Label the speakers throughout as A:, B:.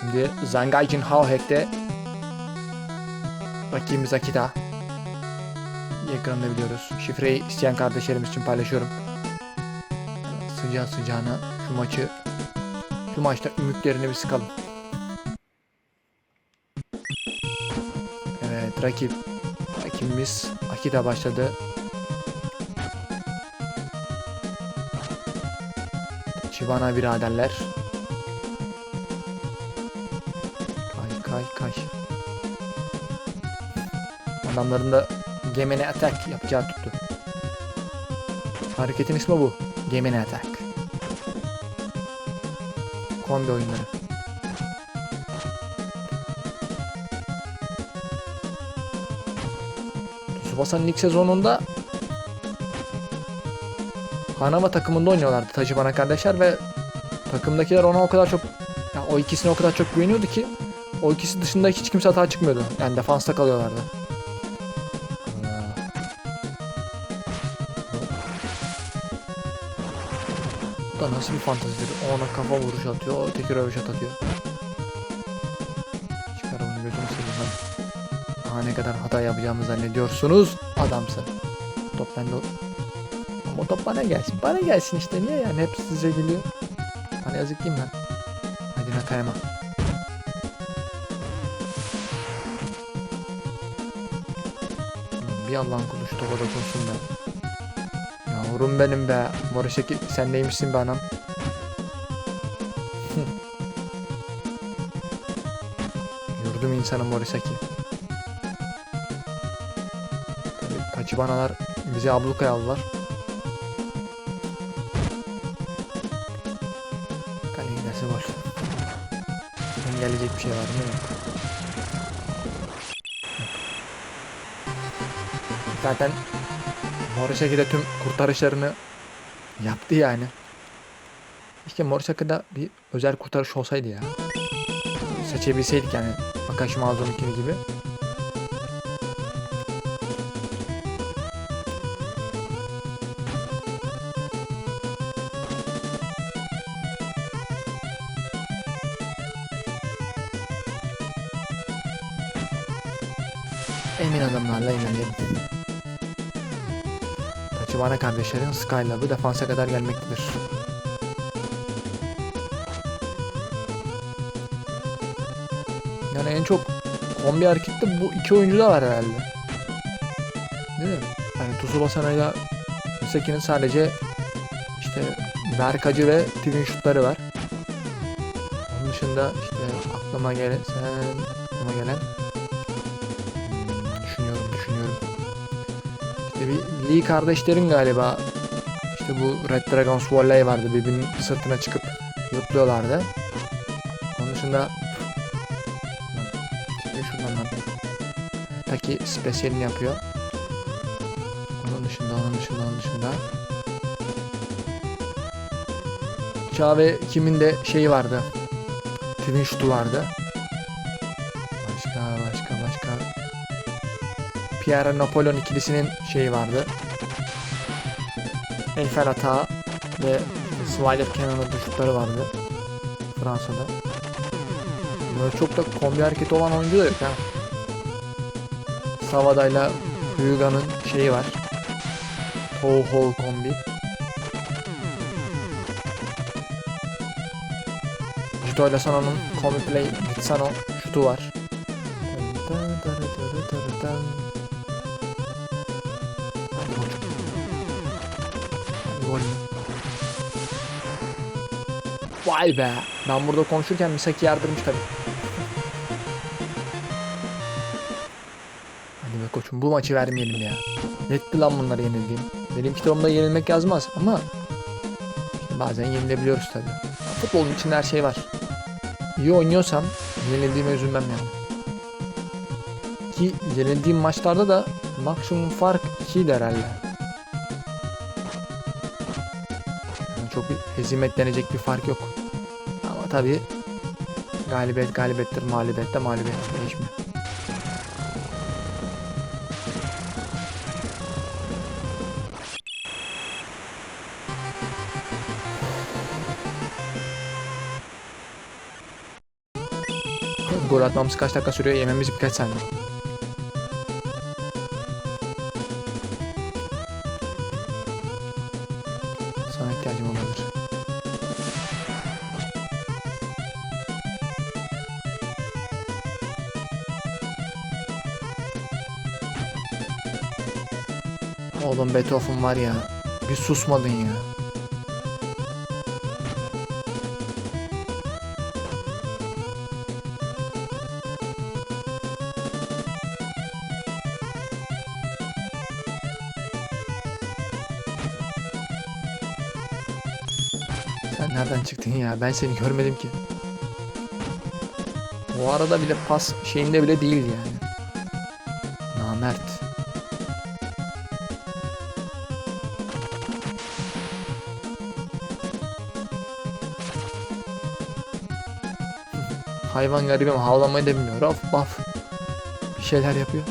A: Şimdi Zangaijin Hauhek'te rakibimiz Akita. Ekranında biliyoruz. Şifreyi isteyen kardeşlerimiz için paylaşıyorum. Sıcağı sıcağına şu maçı şu maçta ümitlerini bir sıkalım. Evet rakip rakibimiz Akita başladı. Şivana biraderler. Adamların da Gemini Attack yapacağı tuttu. Hareketin ismi bu. Gemini Attack. Kombi oyunları. Tsubasa'nın ilk sezonunda Hanama takımında oynuyorlardı Tacibana kardeşler ve takımdakiler ona o kadar çok ya o ikisine o kadar çok güveniyordu ki o ikisi dışında hiç kimse hata çıkmıyordu. Yani defansta kalıyorlardı. Nasıl bir fantezidir? O ona kafa vuruş atıyor, öteki röveşat atıyor. Çıkar onu gözünü seveyim hadi. Daha ne kadar hata yapacağımı zannediyorsunuz? Adamsın. Top bende ama top bana gelsin. Bana gelsin işte niye yani hep size geliyor. Bana yazık değil mi lan? Hadi Nakayama. Bir Allah'ın kulu şu topa dokunsun be. Yavrum benim be. Morişeki sen neymişsin be anam? Yurdum insanı Morisaki. Kaçıbanalar bizi ablukaya aldılar. Kaleye giderse gol. Engelleyecek bir şey var mı? Yok. Zaten Morisaki de tüm kurtarışlarını yaptı yani. İşte Morisaki'de bir özel kurtarış olsaydı ya. Seçebilseydik yani. Akashi Mazunu'nkini gibi. Emin adımlarla ilerleyelim. Tachibana kardeşlerin Skylab'ı defansa kadar gelmektedir. Yani en çok kombi harekette bu iki oyuncu da var herhalde. Değil mi? Yani Tsubasa ile Misaki'nin sadece işte Berkacı ve Twin şutları var. Onun dışında işte aklıma gelen aklıma gelen Lee kardeşlerin galiba işte bu Red Dragons Volley vardı birbirinin sırtına çıkıp zıplıyorlardı. Onun dışında Çekil şuradan lan. Taki spesiyelini yapıyor. Onun dışında onun dışında onun dışında. Çağ ve kimin de şeyi vardı. Twin şutu vardı. Pierre Napolyon ikilisinin şeyi vardı. Eiffel Atağı ve Swiler Cannon'ın şutları vardı. Fransa'da. Böyle çok da kombi hareketi olan oyuncu da yok ha. Savada'yla Hyuga'nın şeyi var. Toe Hole kombi. Jito ile Sano'nun kombi play Sano şutu var. Vay be. Ben burada konuşurken Misaki yardırmış tabii. Hadi be koçum bu maçı vermeyelim ya. Yetti lan bunları yenildiğim. Benim kitabımda yenilmek yazmaz ama işte bazen yenilebiliyoruz tabii. Futbolun içinde her şey var. İyi oynuyorsam yenildiğime üzülmem yani. Ki yenildiğim maçlarda da maksimum fark 2'ydi herhalde. Çok bir hezimet denecek bir fark yok. Ama tabii galibiyet galibiyettir, mağlubiyet de mağlubiyet değişmiyor. Gol atmamız kaç dakika sürüyor? Yememiz birkaç saniye. Oğlum Beethoven var ya. Bir susmadın ya. Sen nereden çıktın ya? Ben seni görmedim ki. O arada bile pas şeyinde bile değil yani. Hayvan garibim havlamayı da bilmiyor. Of baf. Bir şeyler yapıyor.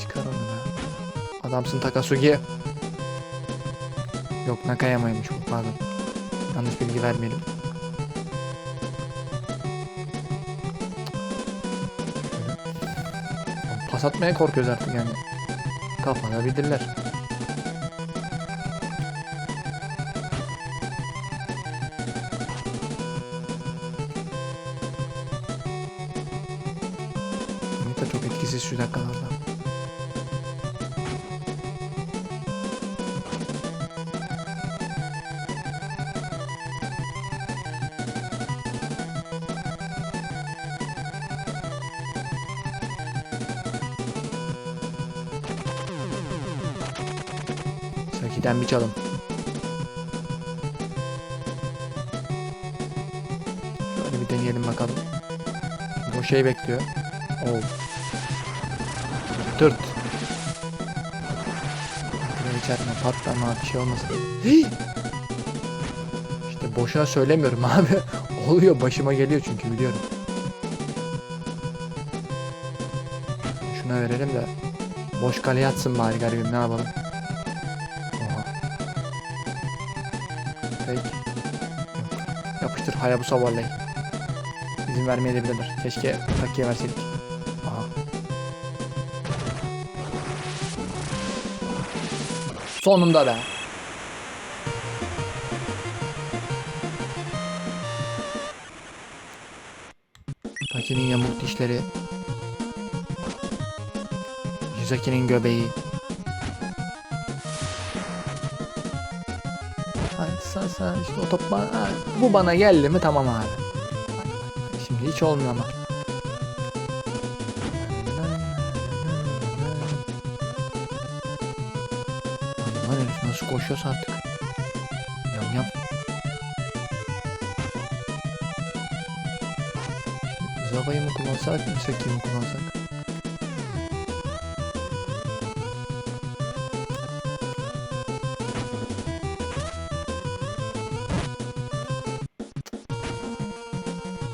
A: Çıkar onu da. Adamsın Takasugi. Yok Nakayama'ymış bu pardon. Yanlış bilgi vermeyelim. Şöyle. Pas atmaya korkuyoruz artık yani. Kafada dakikalarda. Saki'den bir çalım. Şöyle bir deneyelim bakalım. Bu şey bekliyor. Oo. Dırt. Buraya içerme patlama bir şey olmasın. İşte boşuna söylemiyorum abi. Oluyor başıma geliyor çünkü biliyorum. Şuna verelim de boş kaleye atsın bari garibim ne yapalım. Oha. Yok. Yapıştır Hayabusa volley. İzin vermeyebilirler. Keşke Taki'ye verseydik. Sonunda be. Taki'nin yamuk dişleri. Yuzaki'nin göbeği. Ay, sen, sen işte o top bana, bu bana geldi mi tamam abi. Şimdi hiç olmuyor ama. Koşuyorsa artık. Yam yam. Zava'yı mı kullansak, Misaki mi kullansak?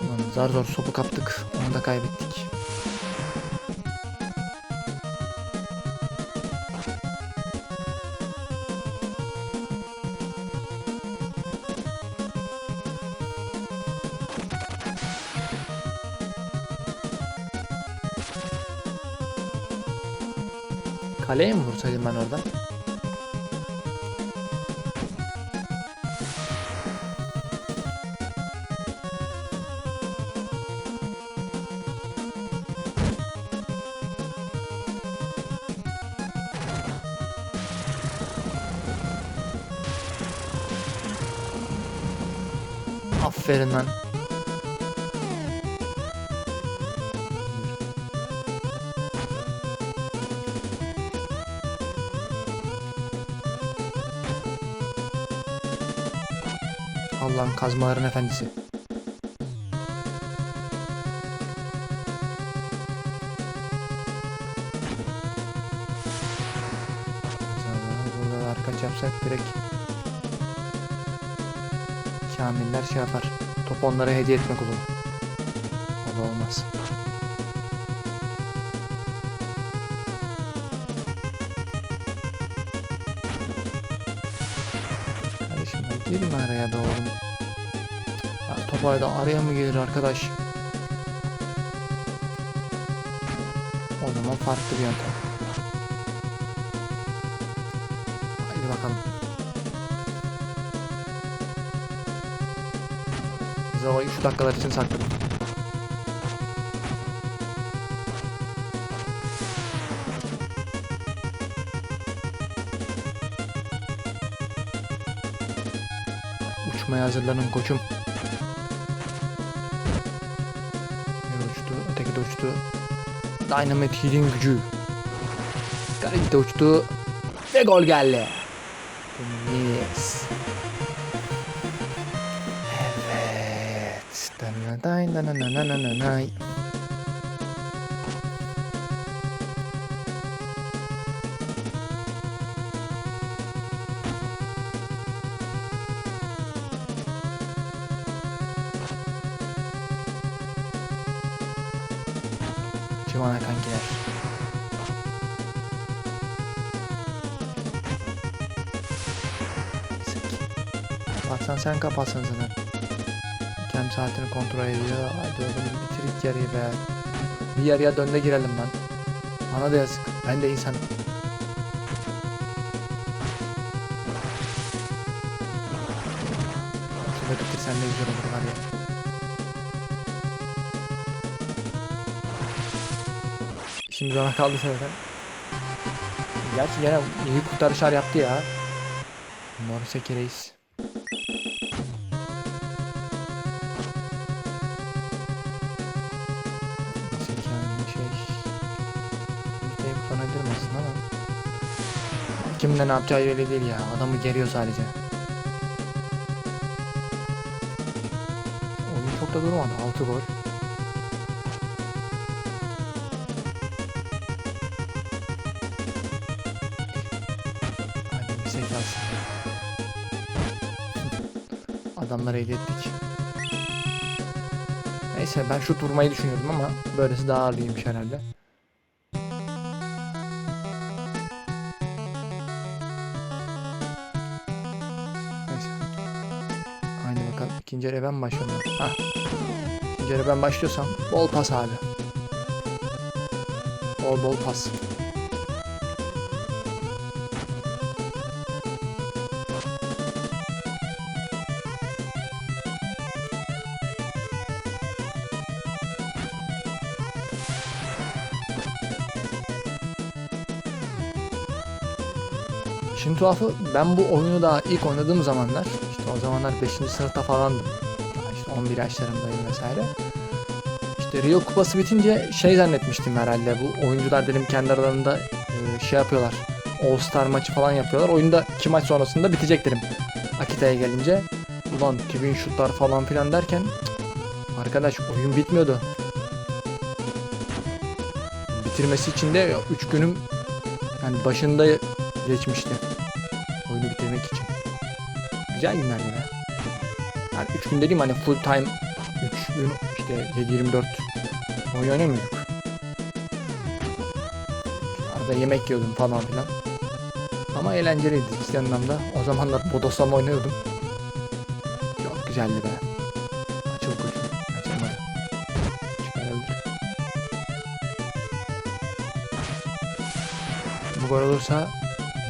A: Ulan zar zor sopu kaptık. Onu da kaybettik. Kaleye mi vursaydım ben orada? Aferin lan. Allah'ın kazmaların efendisi. Burada da arka yapsak direkt Kamiller şey yapar. Top onlara hediye etmek olur. Kardeşim girme araya. Ha, top Topayda araya mı gelir arkadaş? O zaman farklı bir yöntem. Haydi bakalım. Zava'yı şu dakikalar için sakladım. Hazırlanın koçum. Biri uçtu, öteki de uçtu. Dynamite Healing gücü. Garip de uçtu. Ve gol geldi. Yes. Evet. Dananay, danananananay. Civana kankiler. Baksan sen kapatsan zaten. Kem saatini kontrol ediyor. Hadi oğlum bitir ilk yarıyı be. Bir yarıya dönde girelim lan. Bana da yazık. Ben de insanım. Şurada bitirsen de güzel olur var ya. Şimdi ona kaldı zaten. Gerçi gene iyi kurtarışlar yaptı ya. Moriseke reis. Şey... De ne yapacağı öyle değil ya. Adamı geriyor sadece. Oyun çok da durmadı. 6 gol. Adamları elde ettik. Neyse ben şut vurmayı düşünüyordum ama böylesi daha ağırlıymış herhalde. Neyse. Haydi bakalım ikinci ben başlıyorum. Hah. İkinci yere ben başlıyorsam bol pas abi. Bol bol pas. İşin tuhafı ben bu oyunu daha ilk oynadığım zamanlar işte o zamanlar 5. sınıfta falandım. İşte 11 yaşlarımdayım vesaire. İşte Rio kupası bitince şey zannetmiştim herhalde bu oyuncular dedim kendi aralarında e, şey yapıyorlar. All Star maçı falan yapıyorlar. Oyunda iki maç sonrasında bitecek dedim. Akita'ya gelince ulan twin şutlar falan filan derken arkadaş oyun bitmiyordu. Bitirmesi için de 3 günüm yani başında geçmişti. Güzel günlerdi be. Yani 3 gün dediğim hani full time 3 gün işte 7-24 oyun oynamıyorduk. Arada yemek yiyordum falan filan. Ama eğlenceliydi ciddi anlamda. O zamanlar bodoslama oynuyordum. Çok güzeldi be. Açıl koçum. Bu gol olursa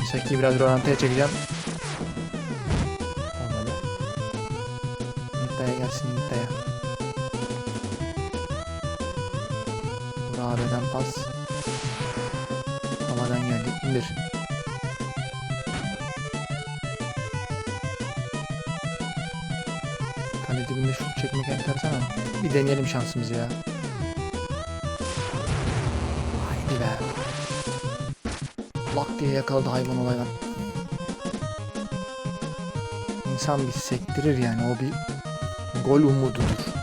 A: Misaki'yi biraz rölantaya çekeceğim. Burabe'den pas. Havadan geldi. İndir. Kale dibinde şut çekmek enteresan ama. Bir deneyelim şansımızı ya. Haydi be. Lak diye yakaladı hayvan olaydan. İnsan bir sektirir yani o bir gol umududur.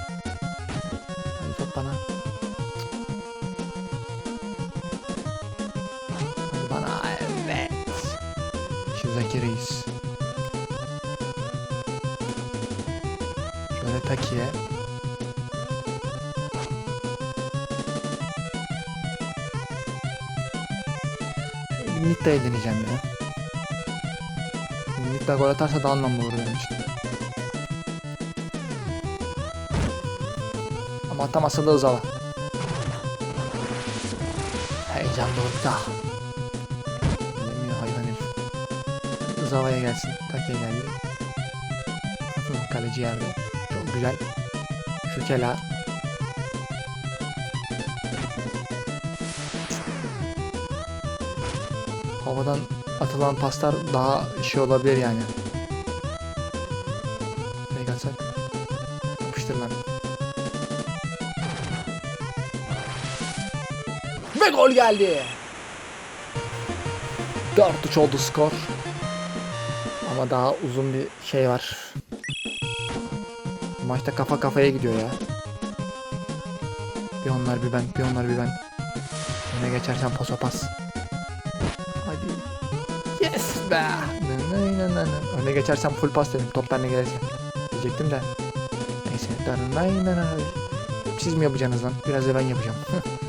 A: Bir Nitta'yı deneyeceğim ya. Nitta gol atarsa daha anlamlı olur benim. Ama atamazsa da Özava. Heyecan dorukta. Yemiyor hayvan herif. Özava'ya gelsin. Take geldi. Kaleci yerde. Çok güzel. Şükela. Havadan atılan paslar daha şey olabilir yani. Fake atsak. Yapıştır lan. Ve gol geldi. 4-3 oldu skor. Ama daha uzun bir şey var. Maçta kafa kafaya gidiyor ya. Bir onlar bir ben, bir onlar bir ben. Öne geçersen paso pas. Be. Öne geçersem full pas dedim. Top benimle gelirse. Diyecektim de. Neyse. Siz mi yapacaksınız lan? Biraz da ben yapacağım.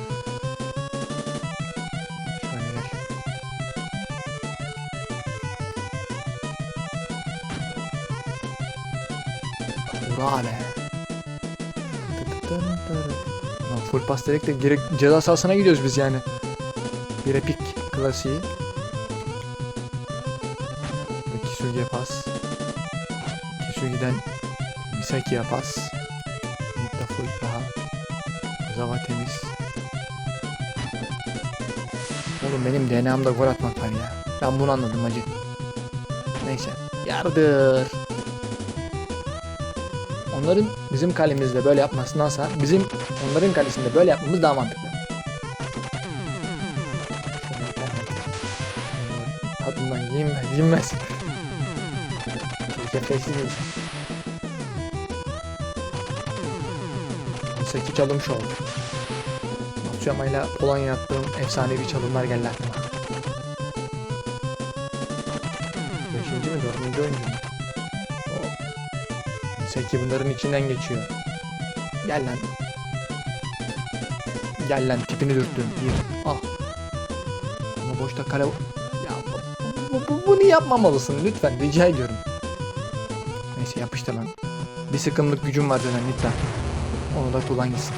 A: Lan full pas dedik de geri ceza sahasına gidiyoruz biz yani. Bir epik klasiği. Kisugi'ye pas. Kisugi'den Misaki'ye pas. Full daha. Zava temiz. Oğlum benim DNA'mda gol atmak var ya. Ben bunu anladım hacı. Neyse. Yardır. Onların bizim kalemizde böyle yapmasındansa bizim onların kalesinde böyle yapmamız daha mantıklı. Tadından yenmez, yenmez. Kefesiz değil. Seki çalınmış oldu. Matsuyama ile Polonya attığım efsanevi çalımlar geldi aklıma. Beşinci mi dördüncü oyuncu mu? Seki bunların içinden geçiyor. Gel lan. Gel lan tipini dürttüm. Bir. Ah. Ama boşta kale... Ya bu- bu- bunu yapmamalısın lütfen rica ediyorum. Neyse yapıştır lan. Bir sıkımlık gücüm var dönen lütfen. Onu da kullan gitsin.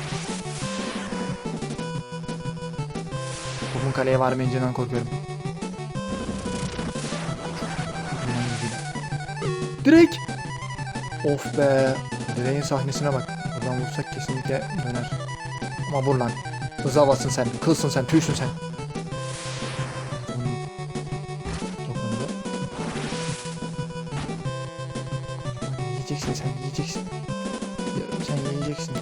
A: Topun kaleye varmayacağından korkuyorum. Direkt. Of be. Direğin sahnesine bak. Buradan vursak kesinlikle döner. Ama vur lan. Hızavasın sen. Kılsın sen. Tüysün sen. Yiyeceksin sen. Yiyeceksin. Diyorum sen yiyeceksin.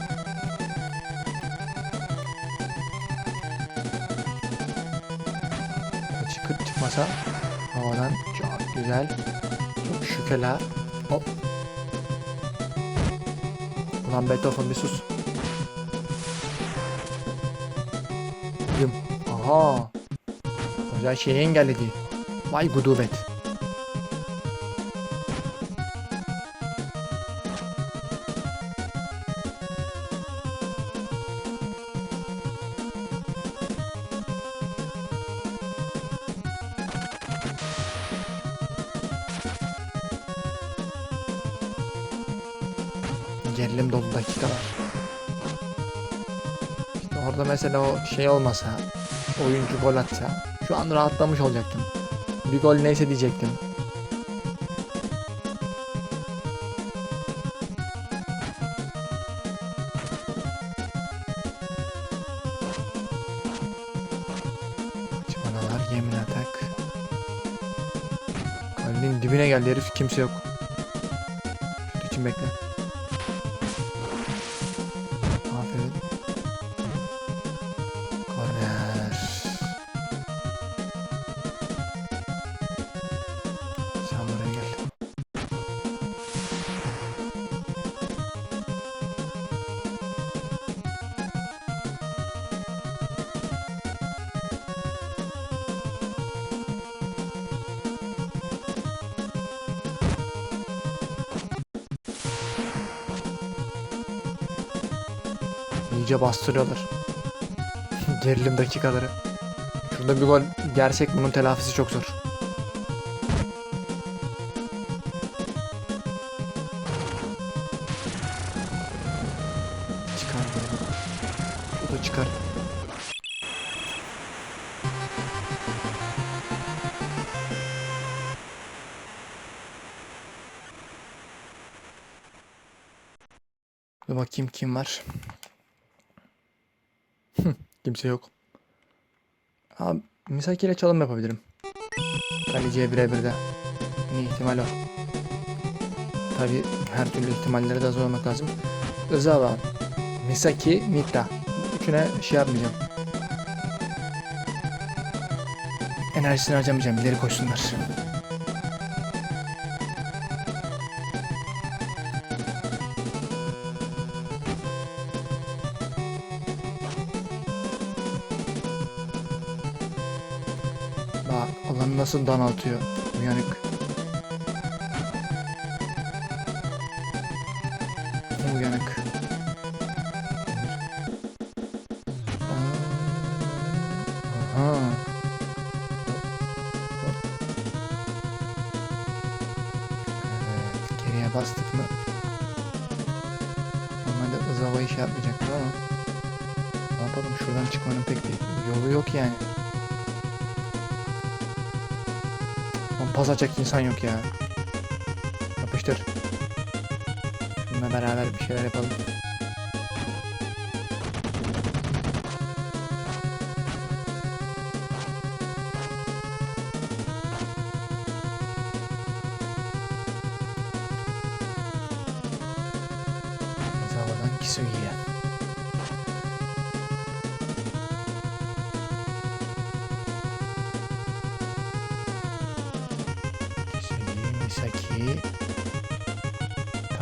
A: Çıkıp çıkmasa havadan çok güzel. Çok şükela. Hop. Ulan Beethoven bir sus. Aha. Güzel şeyi engelledi. Vay gudubet. Gerilim dolu dakikalar. İşte orada mesela o şey olmasa, oyuncu gol atsa, şu an rahatlamış olacaktım. Bir gol neyse diyecektim. Açmanalar yemin atak. Kalenin dibine geldi kimse yok. Şut için bekle. İyice bastırıyorlar. Gerilim dakikaları. Şurada bir gol gerçek bunun telafisi çok zor. Çıkar. Dur bakayım kim var. Kimse yok. Abi Misaki ile çalım yapabilirim. Kaleciye birebir de. En iyi ihtimal o. Tabi her türlü ihtimalleri de hazırlamak lazım. Özawa, Misaki, Nita. Üçüne şey yapmayacağım. Enerjisini harcamayacağım. İleri koşsunlar. Nasıl dan atıyor. Uyanık. Uyanık. Aha. Evet, geriye bastık mı? Normalde Izava iş yapmayacaktı ama ne yapalım şuradan çıkmanın pek bir yolu yok yani. Pas insan yok ya. Yapıştır. Bununla beraber bir şeyler yapalım.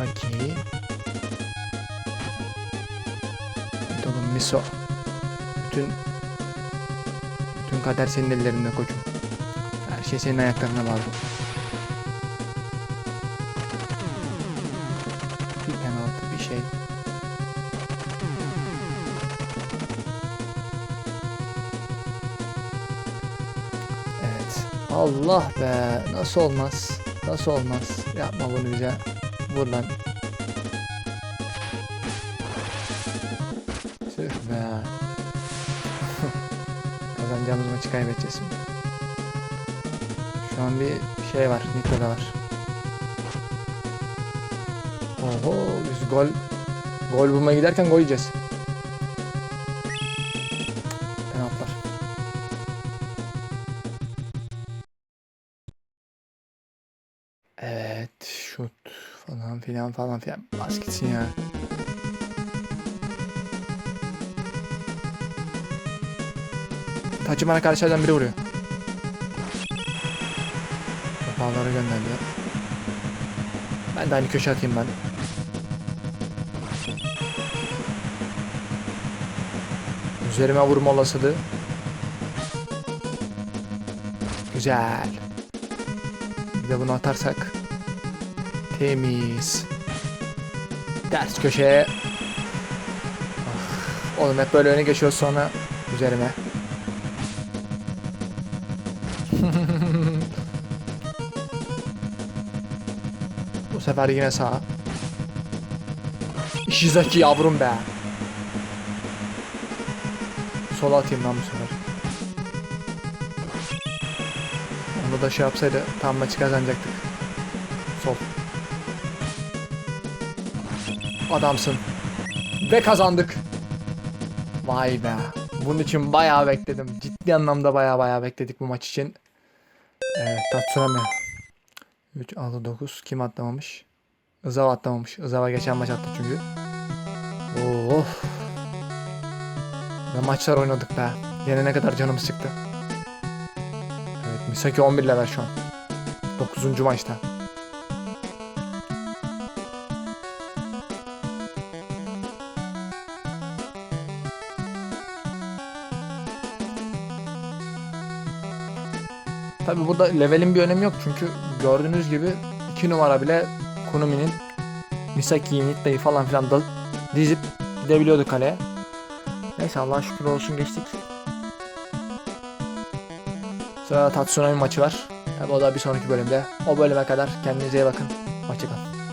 A: Taki, Dolun Miso. Bütün bütün kader senin ellerinde koçum. Her şey senin ayaklarına bağlı. Bir penaltı bir şey. Evet. Allah be. Nasıl olmaz? Nasıl olmaz? Yapma bunu bize. Vur lan. Tüh be. Kazanacağımız maçı kaybedeceğiz. Şu an bir şey var. Nitro da var. Oho biz gol gol bulmaya giderken gol yiyeceğiz. Filan falan filan. Bas gitsin ya. Taçı bana karşılardan biri vuruyor. Kafaları gönderdi. Ben de aynı köşe atayım ben. Üzerime vurma olasılığı. Güzel. Bir de bunu atarsak. Temiz. Ters köşeye. Of, Oğlum hep böyle öne geçiyor sonra üzerime. Bu sefer yine sağa. Ishizaki yavrum be. Sola atayım lan bu sefer. Onu da şey yapsaydı tam maçı kazanacaktık. Adamsın. Ve kazandık. Vay be. Bunun için bayağı bekledim. Ciddi anlamda bayağı bayağı bekledik bu maç için. Evet Tatsunami. 3, 6, 9. Kim atlamamış? Izawa atlamamış. Izawa geçen maç attı çünkü. Of. Ne maçlar oynadık be. Yine ne kadar canımız çıktı. Evet Misaki 11 level şu an. 9. maçta. Tabi burada levelin bir önemi yok çünkü gördüğünüz gibi 2 numara bile Kunumi'nin Misaki'yi, Nitta'yı falan filan da dizip gidebiliyordu kaleye. Neyse Allah'a şükür olsun geçtik. Sırada Tatsunami maçı var. Tabi o da bir sonraki bölümde. O bölüme kadar kendinize iyi bakın.